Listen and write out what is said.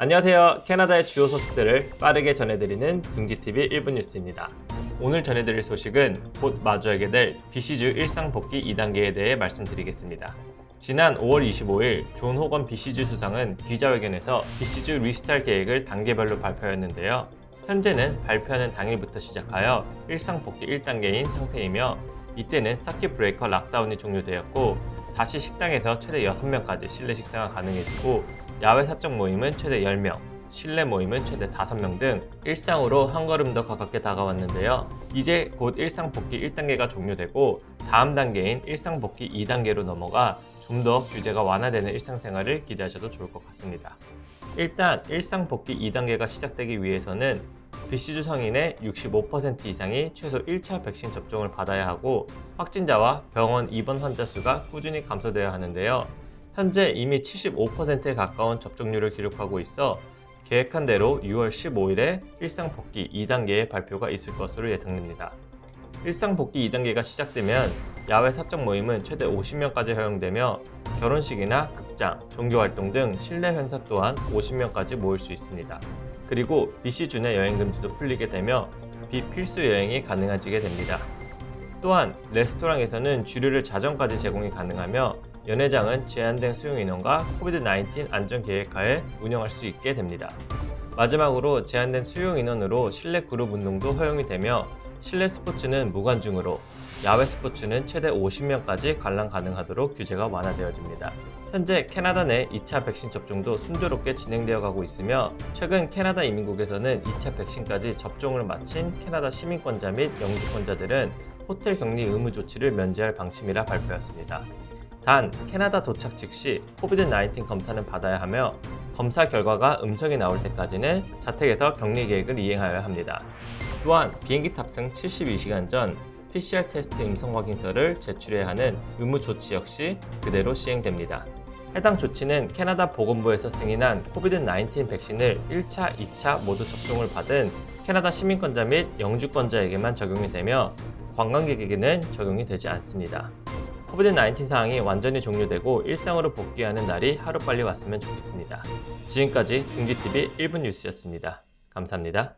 안녕하세요. 캐나다의 주요 소식들을 빠르게 전해드리는 둥지TV 1분 뉴스입니다. 오늘 전해드릴 소식은 곧 마주하게 될 BC주 일상 복귀 2단계에 대해 말씀드리겠습니다. 지난 5월 25일 존 호건 BC주 수상은 기자회견에서 BC주 리스타트 계획을 단계별로 발표했는데요. 현재는 발표하는 당일부터 시작하여 일상 복귀 1단계인 상태이며 이때는 서킷 브레이커 락다운이 종료되었고 다시 식당에서 최대 6명까지 실내 식사가 가능해지고 야외 사적 모임은 최대 10명, 실내 모임은 최대 5명 등 일상으로 한 걸음 더 가깝게 다가왔는데요. 이제 곧 일상 복귀 1단계가 종료되고 다음 단계인 일상 복귀 2단계로 넘어가 좀 더 규제가 완화되는 일상생활을 기대하셔도 좋을 것 같습니다. 일단 일상 복귀 2단계가 시작되기 위해서는 BC주 성인의 65% 이상이 최소 1차 백신 접종을 받아야 하고 확진자와 병원 입원 환자 수가 꾸준히 감소되어야 하는데요. 현재 이미 75%에 가까운 접종률을 기록하고 있어 계획한 대로 6월 15일에 일상 복귀 2단계의 발표가 있을 것으로 예상됩니다. 일상 복귀 2단계가 시작되면 야외 사적 모임은 최대 50명까지 허용되며 결혼식이나 극장, 종교활동 등 실내 행사 또한 50명까지 모일 수 있습니다. 그리고 BC 내 여행 금지도 풀리게 되며 비필수 여행이 가능해지게 됩니다. 또한 레스토랑에서는 주류를 자정까지 제공이 가능하며 연회장은 제한된 수용 인원과 코비드-19 안전 계획하에 운영할 수 있게 됩니다. 마지막으로 제한된 수용 인원으로 실내 그룹 운동도 허용이 되며 실내 스포츠는 무관중으로 야외 스포츠는 최대 50명까지 관람 가능하도록 규제가 완화되어집니다. 현재 캐나다 내 2차 백신 접종도 순조롭게 진행되어 가고 있으며 최근 캐나다 이민국에서는 2차 백신까지 접종을 마친 캐나다 시민권자 및 영주권자들은 호텔 격리 의무 조치를 면제할 방침이라 발표했습니다. 단 캐나다 도착 즉시 코비드-19 검사는 받아야 하며 검사 결과가 음성이 나올 때까지는 자택에서 격리 계획을 이행하여야 합니다. 또한 비행기 탑승 72시간 전 PCR 테스트 음성 확인서를 제출해야 하는 의무 조치 역시 그대로 시행됩니다. 해당 조치는 캐나다 보건부에서 승인한 코비드-19 백신을 1차, 2차 모두 접종을 받은 캐나다 시민권자 및 영주권자에게만 적용이 되며 관광객에게는 적용이 되지 않습니다. 코비드-19 상황이 완전히 종료되고 일상으로 복귀하는 날이 하루빨리 왔으면 좋겠습니다. 지금까지 둥지TV 1분 뉴스였습니다. 감사합니다.